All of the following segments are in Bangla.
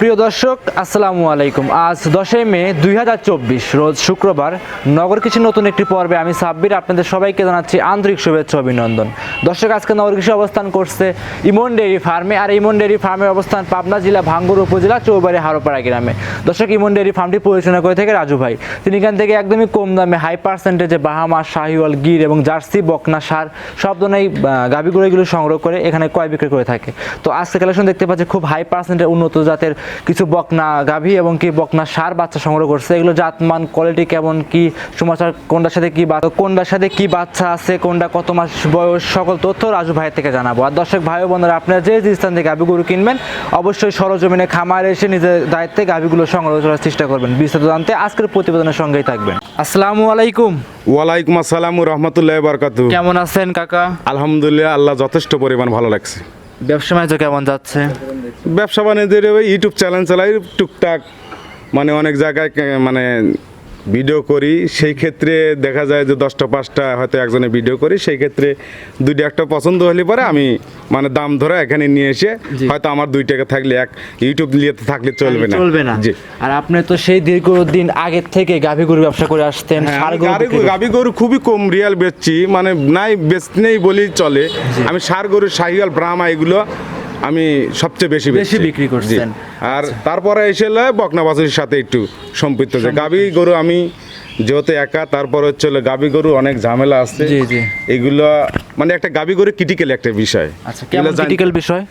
সুপ্রিয় দর্শক, আসসালামু আলাইকুম। আজ দশই মে দুই হাজার চব্বিশ, রোজ শুক্রবার, নগর কিছু নতুন একটি পর্বে আমি সাব্বির, আপনাদের সবাইকে জানাচ্ছি আন্তরিক শুভেচ্ছা অভিনন্দন। দর্শক, আজকে নগর কৃষি অবস্থান করছে ইমন ডেয়ারি ফার্মে, আর ইমন ডেয়ারি ফার্মের অবস্থান পাবনা জেলা ভাঙ্গুর উপজেলা চৌবাড়ি হারোপাড়া গ্রামে। দর্শক, ইমন ডেয়ারি ফার্মটি পরিচালনা করে থাকে রাজু ভাই। তিনি এখান থেকে একদমই কম দামে, হাই পার্সেন্টেজে বাহামা, শাহিওয়াল, গির এবং জার্সি, বকনা সার, সব ধরনের গাভিগুলো এগুলো সংগ্রহ করে এখানে ক্রয় বিক্রি করে থাকে। তো আজকে কালেকশন দেখতে পাচ্ছি খুব হাই পার্সেন্টের উন্নত জাতের কিছু বকনা গাভী এবং কি বকনা সার বাচ্চা সংগ্রহ করছে। এগুলো জাতমান কোয়ালিটি কেমন কি সমাচার কোনটার সাথে কি বা- কোনটার সাথে কি বাচ্চা আছে কোনটা কত মাস বয়স সকল তথ্য রাজু ভাইয়ের থেকে জানাব। আর দর্শক ভাই বোনেরা আপনারা যে যে স্থান থেকে গাভীগুলো কিনবেন অবশ্যই সরজমিনে খামারে এসে নিজের দায়িত্বে গাভীগুলো সংগ্রহ করার চেষ্টা করবেন। বিস্তারিত জানতে আজকের প্রতিবেদনের সঙ্গেই থাকবেন। আসসালামু আলাইকুম। ওয়ালাইকুম আসসালাম রহমতুল্লাহ বারকাত কেমন আছেন কাকা? আলহামদুলিল্লাহ আল্লাহ যথেষ্ট পরিমাণ ভালো লাগছে ব্যবসা বাণিজ্য কেমন যাচ্ছে? ব্যবসা বাণিজ্যের ইউটিউব চ্যানেল চালাই টুকটাক মানে অনেক জায়গায় মানে ভিডিও করি সেই ক্ষেত্রে দেখা যায় যে দশটা পাঁচটা হয়তো একজনে ভিডিও করি সেই ক্ষেত্রে দুইটা একটা পছন্দ হলে পরে আমি মানে দাম ধরে এখানে নিয়ে এসে হয়তো আমার দুই টাকা থাকলে এক ইউটিউব নিয়ে থাকলে চলবে না। চলবে না। জি। আর আপনি তো সেই দীর্ঘদিন আগের থেকে গাভী গরু ব্যবসা করে আসতেন হ্যাঁ, আমি গরু খুবই কম রিয়াল বেচছি মানে নাই বেচতে নেই বলেই চলে। আমি সার গরু শাহিয়াল ব্রাহ্মা এগুলো আমি সবচেয়ে বেশি বেশি বিক্রি। করছেন। আর তারপরে এসে বকনা বাছুরের সাথে একটু সম্পৃক্ত গাবি গরু আমি যেহেতু একা তারপর হচ্ছে গাবি গরু অনেক ঝামেলা আছে। জি, জি। এগুলো মানে একটা গাবি গরু ক্রিটিক্যাল একটা বিষয়। আচ্ছা কেমন ক্রিটিক্যাল বিষয়?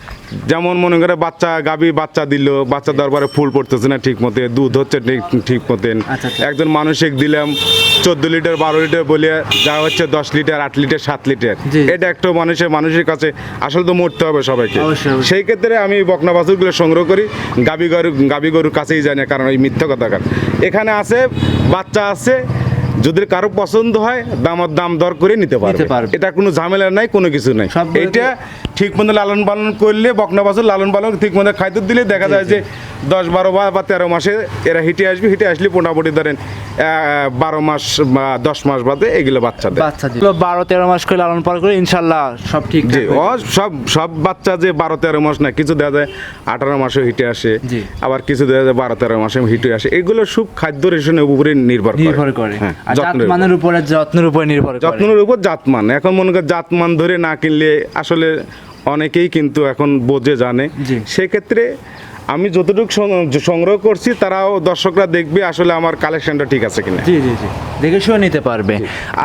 যেমন মনে করে বাচ্চা গাবি বাচ্চা দিল বাচ্চা দরবারে ফুল পড়তেছে না ঠিক মতে দুধ হচ্ছে ঠিক- মতেন। আচ্ছা, আচ্ছা। একজন মানসিক দিলাম চোদ্দ লিটার বারো লিটার বলে যা হচ্ছে দশ লিটার আট লিটার সাত লিটার এটা একটা মানুষের মানুষের কাছে আসলে তো মরতে হবে সবাইকে। সেই ক্ষেত্রে আমি বকনা বাছুরগুলো সংগ্রহ করি গাবি গরু গাবি গরুর কাছেই জানি কারণ এই মিথ্যা কথা কার এখানে আছে বাচ্চা আছে যদি কারও পছন্দ হয় দামর দাম দর করে নিতে পারবে। পারবে। এটা কোনো ঝামেলা নাই কোনো কিছু নাই। এটা ঠিক মতো লালন পালন করলে বকনা বাছুর লালন পালন ঠিক মতো খাদ্য দিলে দেখা যায় যে দশ বারো বা তেরো মাসে এরা হিটে আসবে। হিটে আসলে মোটামুটি ধরেন বারো মাস বা দশ মাস বাদে এগুলো বাচ্চা দেয়। বাচ্চা বারো তেরো মাস করে লালন পালন করে ইনশাল্লাহ সব ঠিক জি ও সব সব বাচ্চা যে বারো তেরো মাস না কিছু দেখা যায় আঠারো মাসে হিটে আসে। আবার কিছু দেখা যায় বারো তেরো মাসে হিটে আসে। এগুলো সব খাদ্য রেশনের উপরে নির্ভর করে। যত্নের উপর। জাতমানের উপরে যত্নের উপরে নির্ভর যত্নের উপর জাতমান। এখন মনে কর জাতমান ধরে না কিনলে আসলে অনেকেই কিন্তু এখন বোঝে জানে। সেক্ষেত্রে আমি যতটুকু সংগ্রহ করছি তারাও দর্শকরা দেখবে আসলে আমার কালেকশনটা ঠিক আছে কিনা। জি জি জি। দেখে শুনে নিতে পারবে।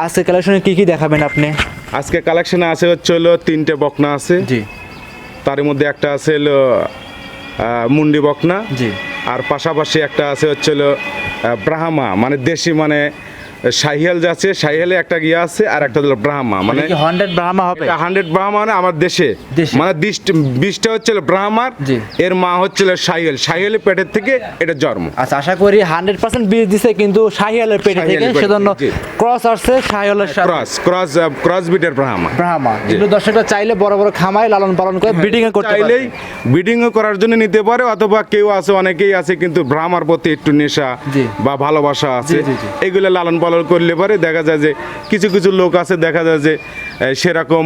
আজকে কালেকশনে কি কি দেখাবেন আপনি? আজকে কালেকশনে আছে হচ্ছে হলো তিনটে বকনা আছে। জি। তার মধ্যে একটা আছে হলো মুন্ডি বকনা। জি। আর পাশাপাশি একটা আছে হচ্ছে হলো ব্রাহ্মা মানে দেশি মানে শাহিয়াল যাচ্ছে শাহিয়ালে একটা গিয়া আছে আর একটা হলো ব্রাহ্মা মানে হান্ড্রেড ব্রাহ্মা হবে? হান্ড্রেড ব্রাহ্মা মানে আমার দেশে। মানে বিশটা হচ্ছে ব্রাহ্মার এর মা হচ্ছে শাহিয়াল। শাহিয়ালের পেটের থেকে এটা জন্ম। আচ্ছা আশা করি হান্ড্রেড পার্সেন্ট বীজ দিছে কিন্তু শাহিয়ালের পেটে থেকে সেজন্য। ক্রস আসছে শাহিয়ালের সাথে ক্রস ক্রস ক্রস বিটের ব্রাহ্মা ব্রাহ্মা কিন্তু দর্শকরা চাইলে বড় বড় খামায় লালন পালন করে ব্রিডিং এ করতে চাইলেই ব্রিডিংও করার জন্য নিতে পারে অথবা কেউ আছে অনেকেই আছে কিন্তু ব্রাহ্মার প্রতি একটু নেশা বা ভালোবাসা আছে। এগুলো লালন পালন করলে পরে দেখা যায় যে কিছু কিছু লোক আছে দেখা যায় যে সেরকম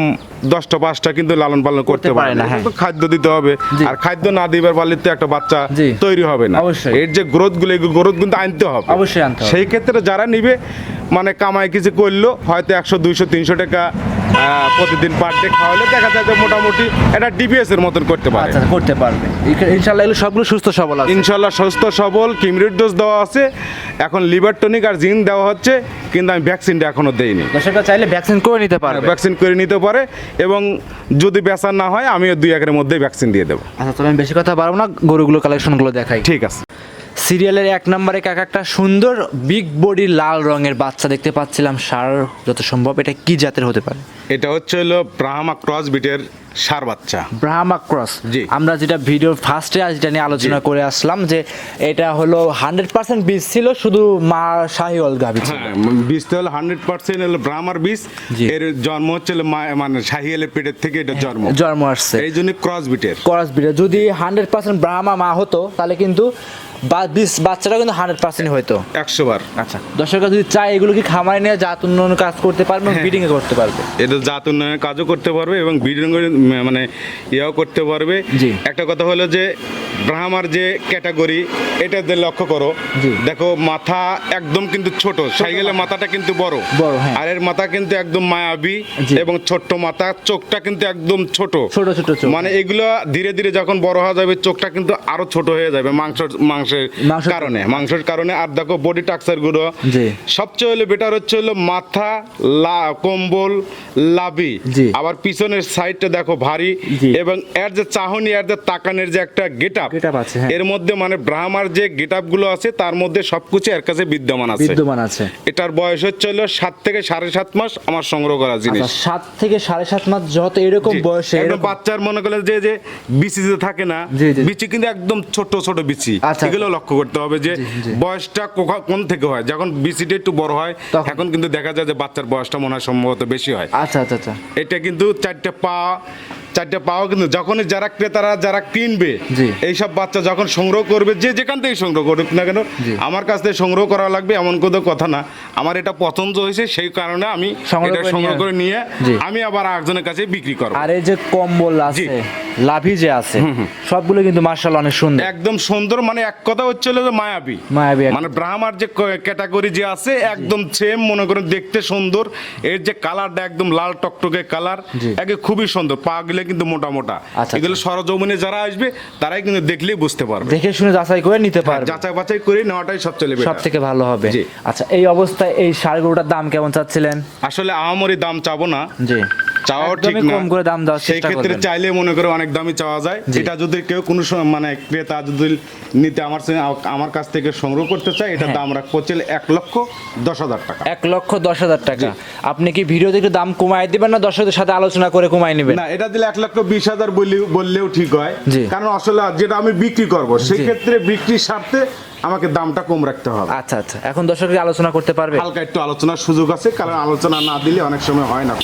দশটা পাঁচটা কিন্তু লালন পালন করতে পারে না হ্যাঁ। খাদ্য দিতে হবে। আর খাদ্য না দিবার পারলে তো একটা বাচ্চা তৈরি হবে না। অবশ্যই। এর যে গ্রোথগুলো গ্রোথ কিন্তু আনতে হবে। অবশ্যই আনতে হবে। সেই ক্ষেত্রে যারা নিবে মানে কামাই কিছু করল হয়তো একশো দুইশো তিনশো টাকা প্রতিদিন পার ডে খাওয়ালে। দেখা যায় যে মোটামুটি এটা ডিপিএস এর মতন করতে পারে। আচ্ছা করতে পারবে। ইনশাল্লাহ এগুলো সবগুলো সুস্থ সবল আছে। ইনশাল্লাহ সুস্থ সবল কিমরিড ডোজ দেওয়া আছে। এখন লিভার টনিক আর জিন দেওয়া হচ্ছে কিন্তু আমি ভ্যাকসিনটা এখনও দেইনি। দর্শকরা চাইলে ভ্যাকসিন করে নিতে পারে ভ্যাকসিন করে নিতে পারে এবং যদি বেচার না হয় আমি দুই একের মধ্যে ভ্যাকসিন দিয়ে দেবো। আচ্ছা তবে আমি বেশি কথা পারব না গরুগুলো কালেকশনগুলো দেখাই। ঠিক আছে। সিরিয়ালের এক নম্বরে কাকা একটা সুন্দর বিগ বডি লাল রঙের বাচ্চা দেখতে পাচ্ছিলাম সার যত সম্ভব এটা কি জাতের হতে পারে? এটা হচ্ছে হলো ব্রাহ্মা ক্রস বিটের সার বাচ্চা। ব্রাহ্মা ক্রস জি। আমরা যেটা ভিডিও ফার্স্টে আজ এটা নিয়ে আলোচনা করে আসলাম যে এটা হলো হান্ড্রেড পার্সেন্ট বীজ ছিল শুধু মা শাহিওয়াল গাভি ছিল। হ্যাঁ বীজটা হলো হান্ড্রেড পার্সেন্ট হলো ব্রাহ্মার বীজ। এর জন্ম হচ্ছে মানে শাহিয়ালের পেটের থেকে এটা জন্ম। জন্ম আসছে। এই জন্য ক্রস বিটের ক্রস ব্রিডের যদি হান্ড্রেড পার্সেন্ট ব্রাহ্মা মা হতো তাহলে কিন্তু বা বিশ বাচ্চাটা কিন্তু হান্ড্রেড পার্সেন্ট হয়তো। একশো বার। আচ্ছা দর্শকরা যদি চায় এগুলো কি খামারে নিয়ে জাত উন্নয়ন কাজ করতে পারবে হ্যাঁ। ব্রিডিং করতে পারবে? এটা জাত উন্নয়নের কাজও করতে পারবে এবং ব্রিডিং মানে ইয়েও করতে পারবে। একটা কথা হলো যে ব্রাহ্মার যে ক্যাটাগরি এটা লক্ষ্য করো। দেখো মাথা একদম কিন্তু ছোট সাইকেলের মাথাটা কিন্তু বড়। বড়, হ্যাঁ। আর এর মাথা কিন্তু একদম মায়াবী এবং ছোট্ট মাথা চোখটা কিন্তু একদম ছোট। ছোট ছোট মানে এগুলো ধীরে ধীরে যখন বড় হয়ে যাবে চোখটা কিন্তু আরও ছোট হয়ে যাবে মাংস মাংসের মাংসের- কারণে মাংসের কারণে। আর দেখো বডি টাক্সারগুলো সবচেয়ে হলো বেটার হচ্ছে হলো মাথা লা কম্বল লাভি আবার পিছনের সাইডটা দেখো ভারী। এবং এর যে চাহনি এর যে তাকানের যে একটা গেট আপ হ্যাঁ। এর মধ্যে মানে ব্রাহ্মার যে গেট আপগুলো আছে তার মধ্যে সবকিছু এর কাছে বিদ্যমান আছে। বিদ্যমান আছে। এটার বয়স হচ্ছে হলো সাত থেকে সাড়ে সাত মাস আমার সংগ্রহ করা জিনিস। আচ্ছা সাত থেকে সাড়ে সাত মাস যত এরকম। বয়সে বাচ্চার মনে করলে যে যে বিচি যে থাকে না। বিচি কিন্তু একদম ছোট ছোট বিচি। এগুলো লক্ষ্য করতে হবে যে বয়সটা কোন থেকে হয়? যখন বিচিটা একটু বড় হয় এখন কিন্তু দেখা যায় যে বাচ্চার বয়সটা মনে হয় সম্ভবত বেশি হয়। আচ্ছা আচ্ছা আচ্ছা। এটা কিন্তু চারটে পা চারটে পাও কিন্তু যখনই যারা ক্রেতারা যারা কিনবে এইসব বাচ্চা যখন সংগ্রহ করবে যে যেখান থেকে সংগ্রহ করুক না কেন আমার কাছ থেকে সংগ্রহ করা লাগবে এমন কোনো কথা না। আমার এটা পছন্দ হয়েছে সেই কারণে আমি সংগ্রহ করে নিয়ে-। আমি আবার একজনের কাছে বিক্রি করব। আর এই যে কম্বল আছে লাভি যে আছে সবগুলো কিন্তু মার্শাল অনেক সুন্দর। একদম সুন্দর মানে এক কথা হচ্ছিল যে মায়াবী। মায়াবী মানে ব্রাহ্মার যে ক্যাটাগরি যে আছে একদম সেম মনে করেন দেখতে সুন্দর। এর যে কালারটা একদম লাল টকটকে কালার। একে খুবই সুন্দর। পা গুলো কিন্তু মোটা মোটা। আচ্ছা, এগুলো সরজমিনে যারা আসবে তারাই কিন্তু দেখলেই বুঝতে পারবে। দেখে শুনে যাচাই করে নিতে পারবে। যাচাই বাছাই করে নেওয়াটাই সবচেয়ে সব থেকে ভালো হবে। আচ্ছা এই অবস্থায় এই ষাড়গুলোটার দাম কেমন চাচ্ছিলেন? আসলে আহামরি দাম চাবো না। জি। চাওয়াও ঠিক না। কম করে দাম দেওয়ার চেষ্টা ক্ষেত্রে। চাইলে মনে করে অনেক দামই চাওয়া যায়। এটা যদি কেউ কোনো মানে ক্রেতা যদি নিতে আমার আমার কাছ থেকে সংগ্রহ করতে চায় এটা হ্যাঁ। দাম রাখব এক লক্ষ দশ হাজার টাকা। এক লক্ষ দশ হাজার টাকা। আপনি কি ভিডিওতে একটু দাম কমায় দিবেন না দর্শকদের সাথে আলোচনা করে কমায় নেবেন? না এটা দিলে এক লক্ষ বিশ হাজার বললেও ঠিক হয়। কারণ আসলে যেটা আমি বিক্রি করব সেই ক্ষেত্রে বিক্রির স্বার্থে আমাকে দামটা কম রাখতে হবে। আচ্ছা আচ্ছা। এখন দর্শকরা আলোচনা করতে পারবে? হালকা একটু আলোচনার সুযোগ আছে কারণ আলোচনা না দিলে অনেক সময় হয় না।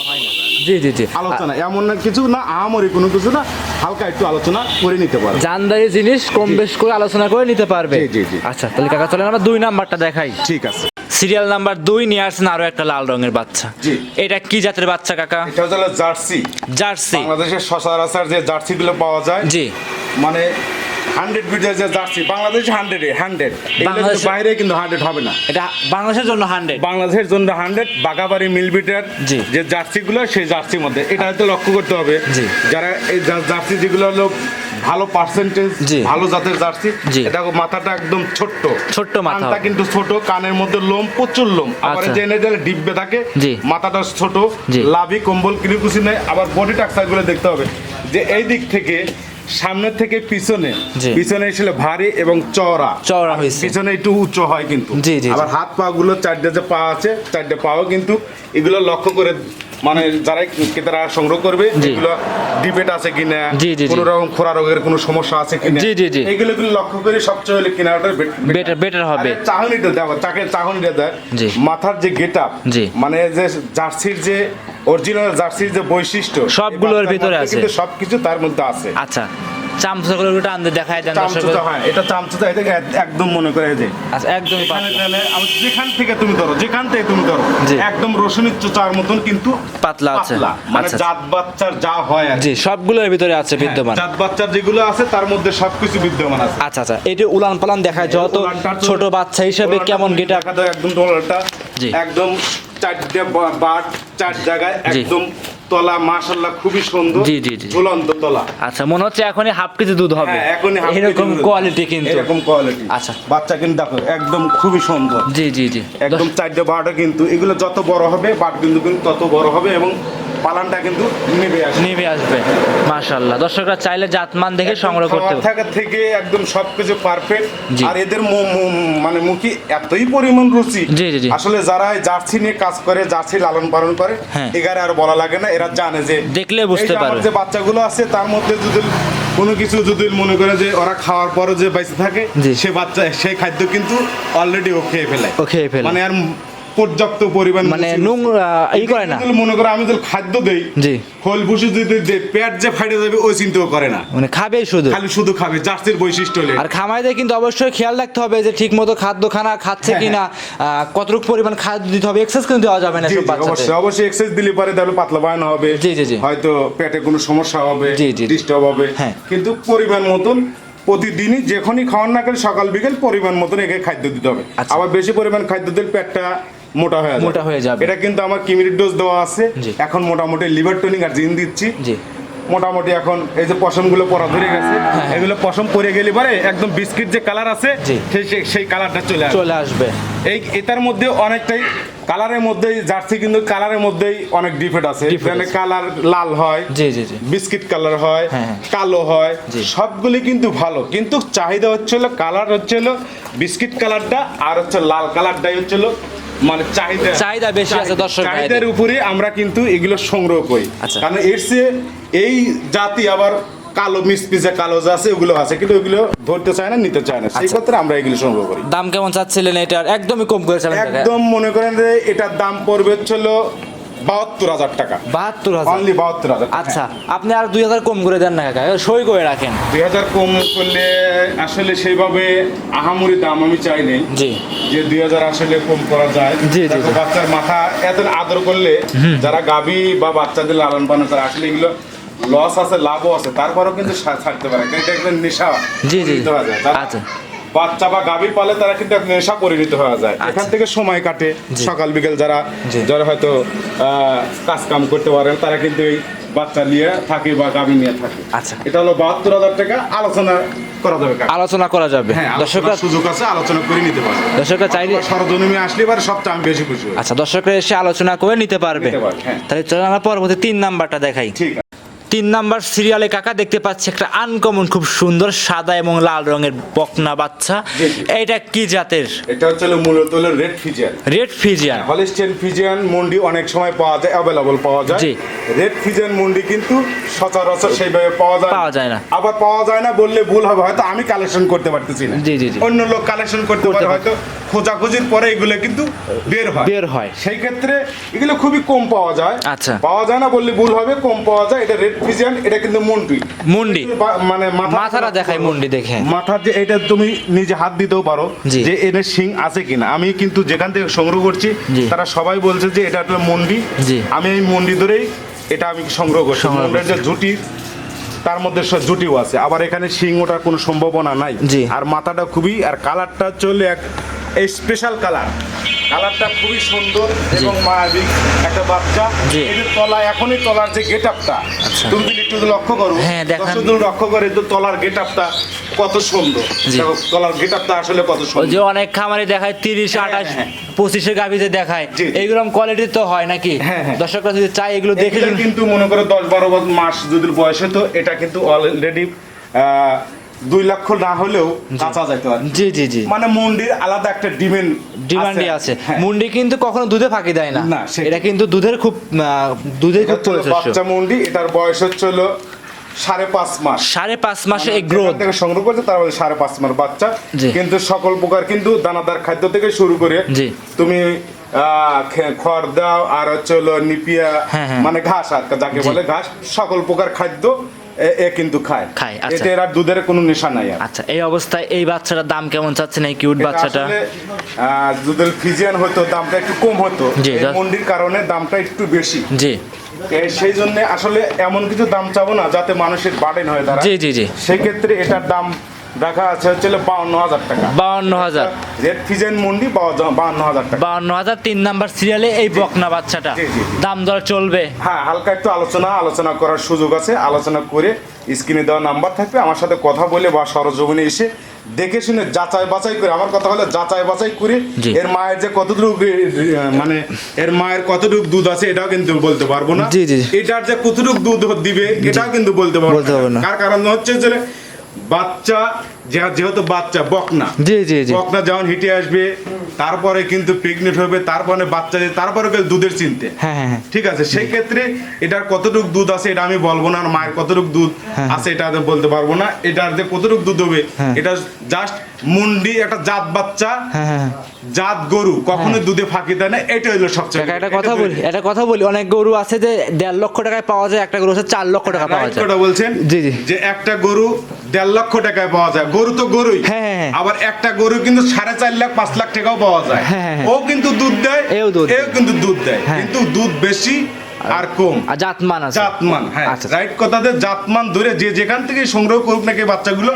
জি জি জি। আলোচনা এমন না কিছু না আহামরি কোনো কিছু না হালকা একটু আলোচনা করে নিতে পারবে জানদারি জিনিস কম বেশ করে আলোচনা করে নিতে পারবে। জি, জি, জি। আচ্ছা তাহলে কাকা চলেন আমরা দুই নাম্বারটা দেখাই। ঠিক আছে। সিরিয়াল নাম্বার দুই নিয়ে আসছেন আরও একটা লাল রঙের বাচ্চা। জি। এটা কি জাতের বাচ্চা কাকা? এটা হচ্ছে জার্সি। জার্সি। বাংলাদেশের সচরাচর যে জার্সিগুলো পাওয়া যায় জি। মানে হান্ড্রেড বিটের যে জার্সি বাংলাদেশ হান্ড্রেড হান্ড্রেড বাইরে কিন্তু হান্ড্রেড হবে না এটা বাংলাদেশের জন্য হান্ড্রেড বাংলাদেশের জন্য হান্ড্রেড বাগাবাড়ি মিলবিটের জি। যে জার্সিগুলো সেই জার্সির মধ্যে এটা হয়তো লক্ষ্য করতে হবে। যারা এই জার্সি যেগুলো হলো ভালো পার্সেন্টেজ। ভালো জাতের জার্সি। এটা মাথাটা একদম ছোট্ট ছোট্ট মাথা কিন্তু ছোট কানের মধ্যে লোম প্রচুর লোম আবার আচ্ছা। যে এনে ডিব্বে থাকে। মাথাটা ছোট। লাভি কম্বল কিনুকুচি নেই আবার বডি টাক্সারগুলো দেখতে হবে যে এই দিক থেকে সামনের থেকে পিছনে। পিছনে ছিল ভারী এবং চওড়া চওড়া হয়েছে। পিছনে একটু উচ্চ হয় কিন্তু জি, জি, জি। আবার হাত পা গুলো চারটে যে পা আছে চারটে পাও কিন্তু এগুলো লক্ষ্য করে মানে যারা ক্রেতারা সংগ্রহ করবে যেগুলো ডিবেট আছে কিনা। কোনো রকম খোরা রোগের কোনো সমস্যা আছে কিনা জি, জি, জি। এগুলো গুলো লক্ষ্য করে সবচেয়ে হলে কেনাটা বেটার বেটার হবে। চাহনিটা দেখো তাকে চাহনিটা দেয়। মাথার যে গেট আপ জি। মানে যে জার্সির যে অরিজিনাল জার্সির যে বৈশিষ্ট্য সবগুলোর ভিতরে আছে। কিন্তু সবকিছু তার মধ্যে আছে আচ্ছা চামচাগুলো একটু টান দিয়ে দেখায় দেন চামচুটা হয় এটা চামচুটা এটা একদম মনে করে যে আচ্ছা একদমই পাতলা। যেখান থেকে তুমি ধরো যেখান থেকে তুমি ধরো। একদম রসুনের চোচার মতন কিন্তু পাতলা আছে। মানে আচ্ছা। জাত বাচ্চার যা হয় আর। জি সবগুলোর ভিতরে আছে বিদ্যমান জাত বাচ্চার যেগুলো আছে তার মধ্যে সবকিছু বিদ্যমান আছে আচ্ছা আচ্ছা যে উলান পালান দেখায় যত উলানটা ছোট বাচ্চা হিসেবে কেমন গেটা একদম জি। একদম চারটে বাট চার জায়গায় একদম তলা মাশাল্লাহ খুবই সুন্দর। জি, জি, জি। ঝুলন্ত তলা। আচ্ছা মনে হচ্ছে এখনই হাফ কেজি দুধ হবে। হ্যাঁ এখনই হাফ এরকম কোয়ালিটি কিন্তু। এরকম কোয়ালিটি আচ্ছা। বাচ্চা কিন্তু দেখো একদম খুবই সুন্দর। জি জি জি। একদম চারটে বারোটা কিন্তু এগুলো যত বড় হবে বাট কিন্তু কিন্তু তত বড় হবে এবং পালানটা কিন্তু নেবে আসবে নেমে আসবে মাশাআল্লাহ দর্শকরা চাইলে জাতমান দেখে সংগ্রহ করতে থাকা থেকে একদম সবকিছু পারফেক্ট আর এদের মানে মুখি এতই পরিমাণ রুচি জি, জি। আসলে যারা জার্সি নিয়ে কাজ করে জার্সি লালন পালন করে হ্যাঁ। এগারে আর বলা লাগে না এরা জানে যে দেখলে বুঝতে পারবে। যে বাচ্চাগুলো আছে তার মধ্যে যদি কোনো কিছু যদি মনে করে যে ওরা খাওয়ার পরে যে বেঁচে থাকে। সে বাচ্চা সেই খাদ্য কিন্তু অলরেডি ও খেয়ে ফেলে ও খেয়ে ফেলে। মানে আর পর্যাপ্ত পরিমাণ মানে নোংরা ই করে না মনে করো আমি যদি খাদ্য দেই জি। খোল ভুসি যদি দেই, পেট যে ফাটে যাবে ওই চিন্তাও করে না মানে খাবে শুধু খালি শুধু খাবে জার্সির বৈশিষ্ট্য হলে আর খামারিদের কিন্তু অবশ্যই খেয়াল রাখতে হবে যে ঠিক মতো খাদ্য খানা খাচ্ছে হ্যাঁ, কিনা আহ, কতটুকু পরিমাণ খাদ্য দিতে হবে এক্সেস কিন্তু দেওয়া যাবে না সব বাচ্চাদের অবশ্যই অবশ্যই এক্সারসাইজ দিলে পরে তাহলে পাতলা বানানো হবে জি, জি, জি। হয়তো পেটে কোনো সমস্যা হবে জি, জি। ডিস্টার্ব হবে হ্যাঁ। কিন্তু পরিমাণ মতন প্রতিদিনই যখনই খাওয়ান না করে সকাল বিকেল পরিমাণ মতন একে খাদ্য দিতে হবে আচ্ছা। আবার বেশি পরিমাণ খাদ্য দিলে পেটটা মোটা হয়ে মোটা হয়ে যাবে। এটা কিন্তু আমার কিমির ডোজ দেওয়া আছে। এখন মোটামুটি লিভার টনিক আর জিন দিচ্ছি। জি। মোটামুটি এখন এই যে পশমগুলো পরা ধরে গেছে হ্যাঁ, এগুলো পশম পরে গেলে পরে একদম বিস্কিট যে কালার আছে। সেই কালারটা চলে চলে আসবে। এই এটার মধ্যে অনেকটাই কালারের মধ্যেই জার্সি কিন্তু কালারের মধ্যেই অনেক ডিফেক্ট আছে। আছে। কালার লাল হয় জি জি জি। বিস্কিট কালার হয় হ্যাঁ, হ্যাঁ। কালো হয় সবগুলি কিন্তু ভালো। কিন্তু চাহিদা হচ্ছিল কালার হচ্ছিল বিস্কিট কালারটা আর হচ্ছে লাল কালারটাই হচ্ছিল মানে চাহিদা। চাহিদা বেশি আছে দর্শক চাহিদার উপরে আমরা কিন্তু এগুলো সংগ্রহ করি। আচ্ছা। কারণ এর চেয়ে এই জাতি আবার কালো মিসপিসে কালো যা আছে ওগুলো আছে কিন্তু ওগুলো ধরতে চায় না নিতে চায় না। সেই আচ্ছা। ক্ষেত্রে আমরা এগুলো সংগ্রহ করি। দাম কেমন চাচ্ছিলেন এটার একদমই কম করেছিলেন একদম মনে করেন যে এটার দাম পড়বে হচ্ছিল বাহাত্তর হাজার টাকা। বাহাত্তর হাজার? অনলি বাহাত্তর হাজার আচ্ছা আপনি আর দুই হাজার কম করে দেন না কাকা সই করে রাখেন। দুই হাজার কম করলে আসলে সেইভাবে আহামরি দাম আমি চাই নেই। জি। যে দুই হাজার আসলে কম করা যায়। জি, জি, বাচ্চার মাথা এত আদর করলে যারা গাভী বা বাচ্চাদের লালন পালন করে আসলে এগুলো লস আছে লাভও আছে তারপরেও কিন্তু ছাড়তে পারে এটা একটা নেশা। জি, জি। আচ্ছা। বাচ্চা বা গাভী পালে তারা কিন্তু একটা নেশা পরিণত হয়ে যায়। এখান থেকে সময় কাটে। সকাল বিকেল যারা যারা হয়তো কাজ কাম করতে পারেন তারা কিন্তু এই বাচ্চা নিয়ে থাকে বা গাভী নিয়ে থাকে। আচ্ছা। এটা হলো বাহাত্তর হাজার টাকা। আলোচনা করা যাবে আলোচনা করা যাবে। হ্যাঁ দর্শকরা সুযোগ আছে আলোচনা করে নিতে পারবে। দর্শকরা চাইলে সরজমিনে আসলে এবার সবচেয়ে আমি বেশি খুশি আচ্ছা দর্শকরা এসে আলোচনা করে নিতে পারবে। হ্যাঁ। তাহলে চলো আমরা পরবর্তী তিন নাম্বারটা দেখাই। ঠিক তিন নাম্বার সিরিয়ালে কাকা দেখতে পাচ্ছি একটা আনকমন খুব সুন্দর সাদা এবং লাল রঙের বকনা বাচ্চা। এটা কি জাতের এটা হচ্ছে মূলত হলো red Friesian red Friesian Holstein Friesian মুন্ডি অনেক সময় পাওয়া যায় অ্যাভেলেবল পাওয়া যায় জি। রেড ফিজিয়ান মুন্ডি কিন্তু সচরাচর সেইভাবে পাওয়া যায় পাওয়া যায় না। আবার পাওয়া যায় না বললে ভুল হবে হয়তো আমি কালেকশন করতে পারতেছি না জি, জি, জি। অন্য লোক কালেকশন করতে পারে হয়তো খোঁজাখুঁজির পরে এগুলো কিন্তু বের হয় বের হয়। সেই ক্ষেত্রে এগুলো খুবই কম পাওয়া যায় আচ্ছা। পাওয়া যায় না বললে ভুল হবে কম পাওয়া যায় এটা রেড ফিজিয়ান এটা কিন্তু মুন্ডি। মুন্ডি। মানে মাথা মাথাটা দেখায় মুন্ডি দেখে। মাথার যে এটা তুমি নিজে হাত দিতেও পারো। যে এর শিং আছে কিনা। আমি কিন্তু যেখান থেকে সংগ্রহ করছি তারা সবাই বলছে যে এটা একটা মন্ডি। আমি এই মন্ডি ধরেই এটা আমি সংগ্রহ করছি। মন্ডের যে জুটি তার মধ্যে সব জুটিও আছে। আবার এখানে শিং ওঠার কোনো সম্ভাবনা নাই। আর মাথাটা খুবই আর কালারটা চলে এক স্পেশাল কালার কালারটা খুবই সুন্দর এবং মায়াবিক একটা বাচ্চা জি। তলা এখনই তলার যে গেট আপটা তুমি যদি একটু লক্ষ্য করো হ্যাঁ, দেখান। দর্শক যদি লক্ষ্য করে তো তলার গেট আপটা কত সুন্দর তলার গেট আপটা আসলে কত সুন্দর যে অনেক খামারে দেখায় তিরিশ হ্যাঁ, আঠাশ হ্যাঁ। পঁচিশে গাভিতে দেখায়। এইরকম কোয়ালিটি তো হয় নাকি। দর্শকরা যদি চাই এগুলো দেখে কিন্তু মনে করো দশ বারো মাস যদি বয়সে তো এটা কিন্তু অলরেডি দুই লক্ষ না হলেও কাঁচা যাইতে পারে। জি জি জি। মানে মন্দির আলাদা একটা ডিমেন্ড ডিমান্ডই আছে। হ্যাঁ। মুন্ডি কিন্তু কখনো দুধে ফাঁকি দেয় না। এটা কিন্তু দুধের খুব দুধের খুব বাচ্চা মন্ডি এটার বয়স হচ্ছে হলো সাড়ে পাঁচ মাস। সাড়ে পাঁচ মাসে এই গ্রোথ থেকে সংগ্রহ করছে তার মধ্যে সাড়ে পাঁচ মাস বাচ্চা। কিন্তু সকল প্রকার কিন্তু দানাদার খাদ্য থেকে শুরু করে। তুমি খড় দাও আর হচ্ছে হলো নিপিয়া হ্যাঁ, হ্যাঁ। মানে ঘাস আর যাকে বলে ঘাস সকল প্রকার খাদ্য এ- এ কিন্তু খায়। খায়, আচ্ছা। এতে আর দুধের কোনো নেশা নাই আচ্ছা এই অবস্থায় এই বাচ্চাটার দাম কেমন চাচ্ছেন এই কিউট বাচ্চাটা? দুধের ফিজিয়ান হতো দামটা একটু কম হতো। মন্ডির কারণে দামটা একটু বেশি। জি। সেই জন্য আসলে এমন কিছু দাম চাবো না যাতে মানুষের বার্ডেন হয় তারা জি জি জি। সেই ক্ষেত্রে এটার দাম রাখা আছে হচ্ছে বাউন্ন হাজার টাকা। বাউন্ন হাজার। রেড ফিজেন মন্ডি বাউন্ন হাজার টাকা। বাউন্ন হাজার তিন নাম্বার সিরিয়ালে এই বকনা বাচ্চাটা। দাম দর চলবে। হ্যাঁ হালকা একটু আলোচনা আলোচনা করার সুযোগ আছে। আলোচনা করে স্ক্রিনে দেওয়া নাম্বার থাকবে। আমার সাথে কথা বলে বা সরজমিনে এসে দেখে শুনে যাচাই বাছাই করে আমার কথা হলো যাচাই বাছাই করে এর মায়ের যে কতটুকু মানে এর মায়ের কতটুকু দুধ আছে এটাও কিন্তু বলতে পারব না। জি, জি, জি। এটার যে কতটুকু দুধ দিবে এটাও কিন্তু বলতে পারব বলতে পারব না। কার কারণ হচ্ছে যে বাচ্চা যেহেতু বাচ্চা বকনা। জি জি জি। বকনা যেমন হিটে আসবে তারপরে কিন্তু প্রেগনেন্ট হবে তারপরে বাচ্চা দিয়ে- তারপরে দুধের চিনতে। হ্যাঁ হ্যাঁ হ্যাঁ। ঠিক আছে? সেই ক্ষেত্রে এটার কতটুকু দুধ আছে এটা আমি বলব না আর মায়ের কতটুকু দুধ। আছে এটা আমি বলতে পারব না। এটার যে কতটুকু দুধ হবে। এটা জাস্ট মুন্ডি একটা জাত বাচ্চা হ্যাঁ হ্যাঁ জাত গরু কখনো দুধে ফাঁকি দেয় না এটা হলো সবচেয়ে একটা এটা কথা বলি একটা কথা বলি অনেক গরু আছে যে দেড় লক্ষ টাকায় পাওয়া যায় একটা গরু আছে চার লক্ষ টাকা পাওয়া যায়। কথা বলছেন? জি, জি। যে একটা গরু দেড় লক্ষ টাকায় পাওয়া যায় গরু তো গরুই। হ্যাঁ। আবার একটা গরু কিন্তু সাড়ে চার লাখ পাঁচ লাখ টাকাও পাওয়া যায় হ্যাঁ, হ্যাঁ, হ্যাঁ। ও কিন্তু দুধ দেয় এও দুধ এও। কিন্তু দুধ দেয়। কিন্তু দুধ বেশি আর কম আর জাতমান আছে জাতমান হ্যাঁ আচ্ছা। রাইট কথাতে জাতমান ধরে যে যেখান থেকে সংগ্রহ করুক নাকি বাচ্চাগুলো।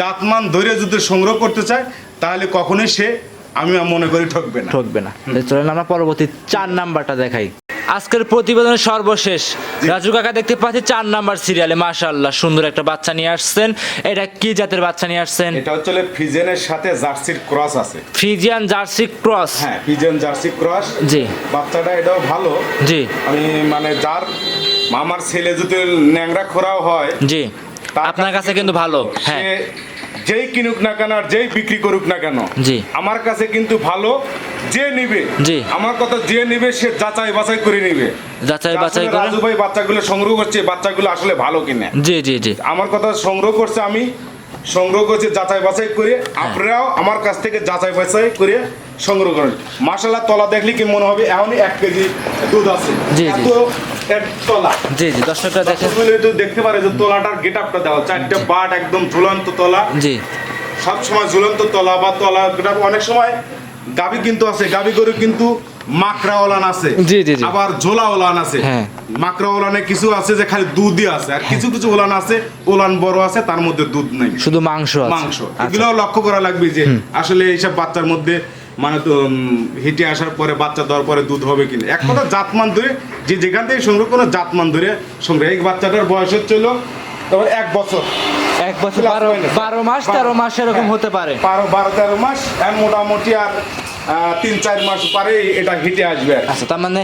জাতমান ধরে যদি সংগ্রহ করতে চায় তাহলে কখনোই সে আমি মনে করি ঠকবে না ঠকবে না চলেন আমরা পরবর্তী চার নাম্বারটা দেখাই আজকের প্রতিবেদনের সর্বশেষ। রাজু কাকা দেখতে পাচ্ছি চার নাম্বার সিরিয়ালে মাশাআল্লাহ সুন্দর একটা বাচ্চা নিয়ে আসছেন। এটা কি জাতের বাচ্চা নিয়ে আসছেন? এটা হচ্ছে ফিজেনের সাথে জার্সির ক্রস আছে। Friesian Jersey cross? হ্যাঁ ফিজিয়ান জার্সি ক্রস। জি। বাচ্চাটা এটাও ভালো। জি। আমি মানে যার আমার ছেলে যদি ন্যাংরা খোরাও হয় জি। আপনার কাছে কিন্তু ভালো। হ্যাঁ। যেই কিনুক না কেন আর যেই বিক্রি করুক না কেন জি। আমার কাছে কিন্তু ভালো। যে নিবে জি। আমার কথা যে নিবে সে যাচাই বাছাই করে নিবে। যাচাই বাছাই করে রাজু ভাই বাচ্চাগুলো সংগ্রহ করছে বাচ্চাগুলো আসলে ভালো কিনা। জি জি জি। আমার কথা সংগ্রহ করছে আমি সংগ্রহ করছি যাচাই বাছাই করে হ্যাঁ। আপনারাও আমার কাছ থেকে যাচাই বাছাই করে সংগ্রহ করেন। মাসাল্লাহ তলা দেখলে কি মনে হবে? এখনই এক কেজি দুধ আছে। জি, জি। তলা। জি জি দর্শকরা একটু দেখতে পারে যে তলাটার গেট আপটা দেওয়া চারটে বাট একদম ঝুলন্ত তলা। জি। সব সময় ঝুলন্ত তলা বা তলা অনেক সময় গাবি কিন্তু আছে গাবি গরু কিন্তু মাকড়া ওলান আছে জি, জি, জি। আবার ঝোলা ওলান আছে। হ্যাঁ। মাকড়া ওলানে কিছু আছে যে খালি দুধই আছে আর কিছু কিছু ওলান আছে ওলান বড় আছে তার মধ্যে দুধ নেই। শুধু মাংস আছে। মাংস। আচ্ছা। এগুলো লক্ষ্য করা লাগবে যে আসলে এইসব বাচ্চার মধ্যে মানে তো হিটে আসার পরে বাচ্চা দেওয়ার পরে দুধ হবে কিনা। এক কথা জাতমান ধরে যে যেখান থেকে সংগ্রহ কোনো জাতমান ধরে সংগ্রহ। এই বাচ্চাটার বয়স হচ্ছিল তবে এক বছর। এক বছর বারো বারো মাস তেরো মাস এরকম হতে পারে। বারো বারো তেরো মাস মোটামুটি আর তিন চার মাস পরে এটা হিটে আসবে আচ্ছা তার মানে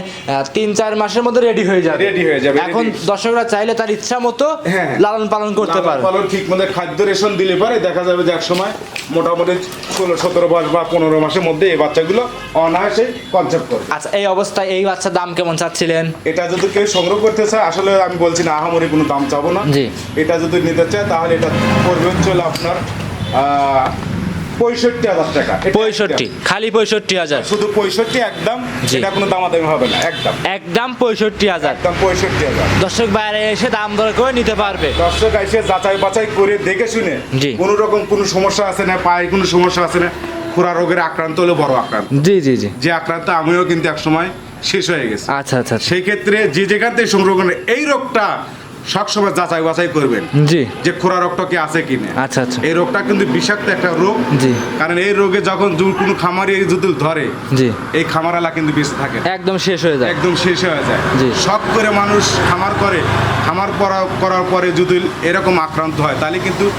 তিন চার মাসের মধ্যে রেডি হয়ে যাবে। Ready হয়ে যাবে, এখন দর্শকরা চাইলে তার ইচ্ছা মতো হ্যাঁ। লালন পালন করতে পারে পালন ঠিক মতো খাদ্য রেশন দিলে পরে দেখা যাবে যে এক সময় মোটামুটি ষোলো সতেরো মাস বা পনেরো মাসের মধ্যে এই বাচ্চাগুলো অনায়াসে কনসেপ্ট করবে। আচ্ছা এই অবস্থায় এই বাচ্চার দাম কেমন চাচ্ছিলেন? এটা যদি কেউ সংগ্রহ করতে চায় আসলে আমি বলছি না আহামরি কোনো দাম চাবো না। জি। এটা যদি নিতে চায় তাহলে এটা পড়বে হচ্ছে আপনার আহ, পঁয়ষট্টি হাজার টাকা। পঁয়ষট্টি খালি পঁয়ষট্টি হাজার। শুধু পঁয়ষট্টি একদম। এটা কোনো দামাদামি হবে না একদম। একদম পঁয়ষট্টি হাজার। একদম পঁয়ষট্টি হাজার। দর্শক বাইরে এসে দাম দর করে নিতে পারবে। দর্শক এসে যাচাই বাছাই করে দেখে শুনে। কোনো রকম কোনো সমস্যা আছে না পায়ে কোনো সমস্যা আছে না খুরা রোগের আক্রান্ত হলে বড় আক্রান্ত। জি জি জি। যে আক্রান্ত আমিও কিন্তু এক সময় শেষ হয়ে গেছে। আচ্ছা আচ্ছা আচ্ছা। সেই ক্ষেত্রে যে যেখান থেকে সংগ্রহ করেন এই রোগটা সবসময় যাচাই বাছাই করবেন জি। যে খোরা রোগটা কি আছে কি না। আচ্ছা আচ্ছা। এই রোগটা কিন্তু বিষাক্ত একটা রোগ। জি। কারণ এই রোগে যখন কোনো খামারি যদি ধরে জি। এই খামারালা কিন্তু বেঁচে থাকে একদম শেষ হয়ে যায়। একদম শেষ হয়ে যায়। জি। শখ করে মানুষ খামার করে খামার করা করার পরে যদি এরকম আক্রান্ত হয় তাহলে কিন্তু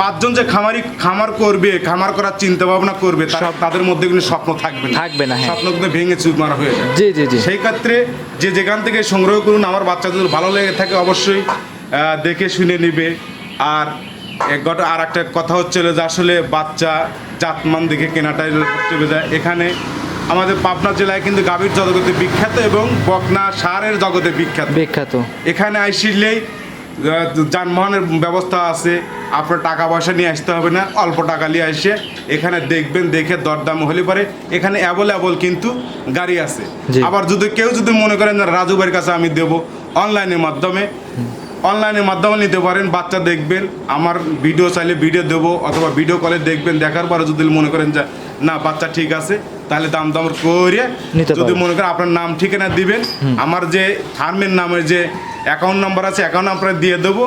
পাঁচজন যে খামারি খামার করবে খামার করার চিন্তা ভাবনা করবে তারা- তাদের মধ্যে কিন্তু স্বপ্ন থাকবে না। থাকবে না, হ্যাঁ। স্বপ্ন কিন্তু ভেঙে চুরমার হয়ে যায়। জি জি জি। সেই ক্ষেত্রে যে যেখান থেকে সংগ্রহ করুন আমার বাচ্চা যদি ভালো লেগে থাকে অবশ্যই দেখে শুনে নিবে। আর গটা আর একটা কথা হচ্ছিল যে আসলে বাচ্চা জাতমান দেখে কেনাটাই চলে যায়। এখানে আমাদের পাবনা জেলায় কিন্তু গাভীর জগতে বিখ্যাত এবং বকনা সারের জগতে বিখ্যাত। বিখ্যাত। এখানে আইসিলেই যানবাহনের ব্যবস্থা আছে আপনার টাকা পয়সা নিয়ে আসতে হবে না অল্প টাকা নিয়ে আসে। এখানে দেখবেন দেখে দরদাম হলে পরে এখানে অ্যাভেলেবল কিন্তু গাড়ি আছে। আবার যদি কেউ যদি মনে করেন রাজু ভাইয়ের কাছে আমি দেবো অনলাইনের মাধ্যমে অনলাইনের মাধ্যমে নিতে পারেন। বাচ্চা দেখবেন আমার ভিডিও চাইলে ভিডিও দেবো অথবা ভিডিও কলে দেখবেন দেখার পরে যদি মনে করেন যে না বাচ্চা ঠিক আছে তাহলে দাম দাম করে যদি মনে করেন আপনার নাম ঠিকানা দিবেন আমার যে ফার্মের নামের যে অ্যাকাউন্ট নাম্বার আছে অ্যাকাউন্ট নাম্বার দিয়ে দেবো।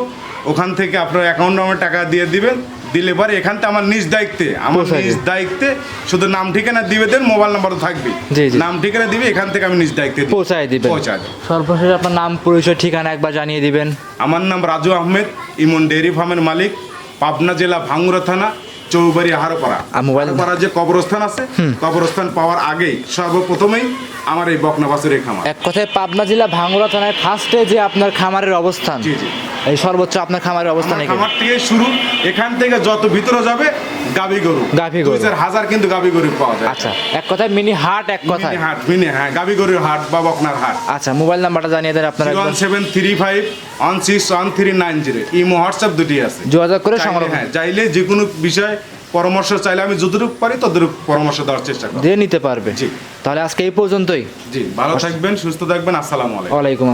ওখান থেকে আপনার অ্যাকাউন্ট নাম্বার টাকা দিয়ে দিবেন। দিলে পরে এখান থেকে আমার নিজ দায়িত্বে আমার নিজ দায়িত্বে শুধু নাম ঠিকানা দিবে দেন মোবাইল নাম্বারও থাকবে। জি, জি। নাম ঠিকানা দিবে এখান থেকে আমি নিজ দায়িত্বে দিই। পৌঁছায় দিবেন। পৌঁছায় দেব। সর্বশেষ আপনার নাম পরিচয় ঠিকানা একবার জানিয়ে দিবেন। আমার নাম রাজু আহমেদ ইমন ডেয়ারি ফার্মের মালিক পাবনা জেলা ভাঙ্গুরা থানা। চৌবাড়ি হারোপাড়া হারোপাড়া যে কবরস্থান আছে কবরস্থান পাওয়ার আগেই সর্বপ্রথমেই আমার এই বকনা বাসুরের খামার। এক কথায় পাবনা জেলা ভাঙ্গুরা থানায় ফার্স্টে যে আপনার খামারের অবস্থান। জি জি। এই সর্বোচ্চ আপনার খামারের অবস্থান খামার থেকে শুরু। এখান থেকে যত ভিতরে যাবে গাবি গরু। গাভী গরু। দুই চার হাজার কিন্তু গাবি গরু পাওয়া যায়। আচ্ছা এক কথায় মিনি হাট এক কথায়। মিনি হাট মিনি হ্যাঁ গাবি গরুর হাট বা বকনার হাট। আচ্ছা মোবাইল নাম্বারটা জানিয়ে দেন আপনারা one seven three five one six one three nine zero. Imo WhatsApp দুটি আছে। যোগাযোগ করে সংগ্রহ হ্যাঁ চাইলে যে কোনো বিষয় পরামর্শ চাইলে আমি যতটুকু পারি ততটুকু পরামর্শ দেওয়ার চেষ্টা করি দিয়ে নিতে পারবে। জি। তাহলে আজকে এই পর্যন্তই। জি ভালো থাকবেন সুস্থ থাকবেন আসসালামু আলাইকুম। ওয়ালাইকুম আসসালাম।